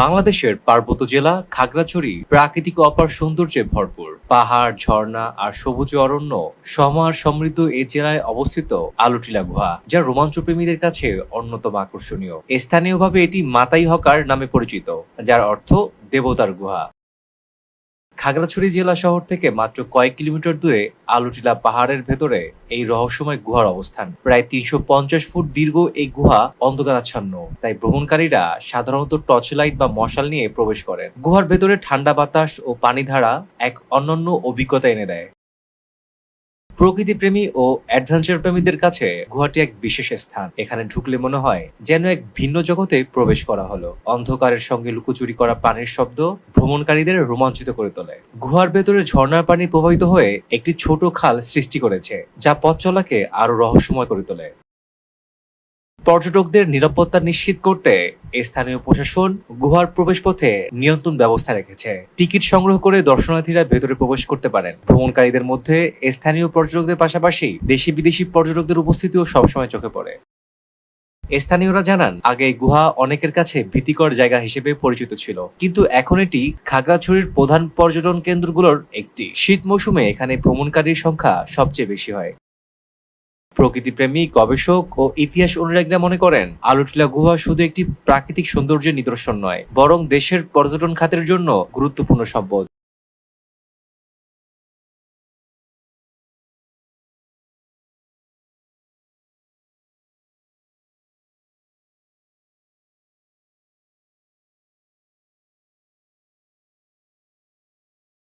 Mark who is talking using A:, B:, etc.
A: বাংলাদেশের পার্বত্য জেলা খাগড়াছড়ি প্রাকৃতিক অপার সৌন্দর্যে ভরপুর। পাহাড়, ঝর্ণা আর সবুজ অরণ্য সমার সমৃদ্ধ এই জেলায় অবস্থিত আলুটিলা গুহা, যা রোমাঞ্চ প্রেমীদের কাছে অন্যতম আকর্ষণীয়। স্থানীয়ভাবে এটি মাতাই হকার নামে পরিচিত, যার অর্থ দেবতার গুহা। খাগড়াছড়ি জেলা শহর থেকে মাত্র কয়েক কিলোমিটার দূরে আলুটিলা পাহাড়ের ভেতরে এই রহস্যময় গুহার অবস্থান। প্রায় তিনশো পঞ্চাশ ফুট দীর্ঘ এই গুহা অন্ধকারাচ্ছন্ন। তাই ভ্রমণকারীরা সাধারণত টর্চ লাইট বা মশাল নিয়ে প্রবেশ করেন। গুহার ভেতরে ঠান্ডা বাতাস ও পানিধারা এক অনন্য অভিজ্ঞতা এনে দেয়। প্রকৃতিপ্রেমী ও অ্যাডভেঞ্চার প্রেমীদের কাছে গুহাটি এক বিশেষ স্থান। এখানে ঢুকলে মনে হয় যেন এক ভিন্ন জগতে প্রবেশ করা হলো। অন্ধকারের সঙ্গে লুকোচুরি করা পানির শব্দ ভ্রমণকারীদের রোমাঞ্চিত করে তোলে। গুহার ভেতরে ঝর্ণার পানি প্রবাহিত হয়ে একটি ছোট খাল সৃষ্টি করেছে, যা পথ চলাকে আরও রহস্যময় করে তোলে। পর্যটকদের নিরাপত্তা নিশ্চিত করতে স্থানীয় প্রশাসন গুহার প্রবেশপথে নিয়ন্ত্রণ ব্যবস্থা রেখেছে। টিকিট সংগ্রহ করে দর্শনার্থীরা ভেতরে প্রবেশ করতে পারেন। ভ্রমণকারীদের মধ্যে স্থানীয় পর্যটকদের পাশাপাশি দেশি বিদেশি পর্যটকদের উপস্থিতিও সবসময় চোখে পড়ে। স্থানীয়রা জানান, আগে গুহা অনেকের কাছে ভীতিকর জায়গা হিসেবে পরিচিত ছিল। কিন্তু এখন এটি খাগড়াছড়ির প্রধান পর্যটন কেন্দ্রগুলোর একটি। শীত মৌসুমে এখানে ভ্রমণকারীর সংখ্যা সবচেয়ে বেশি হয়। প্রকৃতিপ্রেমী গবেষক ও ইতিহাস অনুরাগীরা মনে করেন, আলুটিলা গুহা শুধু একটি প্রাকৃতিক সৌন্দর্যের নিদর্শন নয়, বরং দেশের পর্যটন খাতের জন্য গুরুত্বপূর্ণ সম্পদ।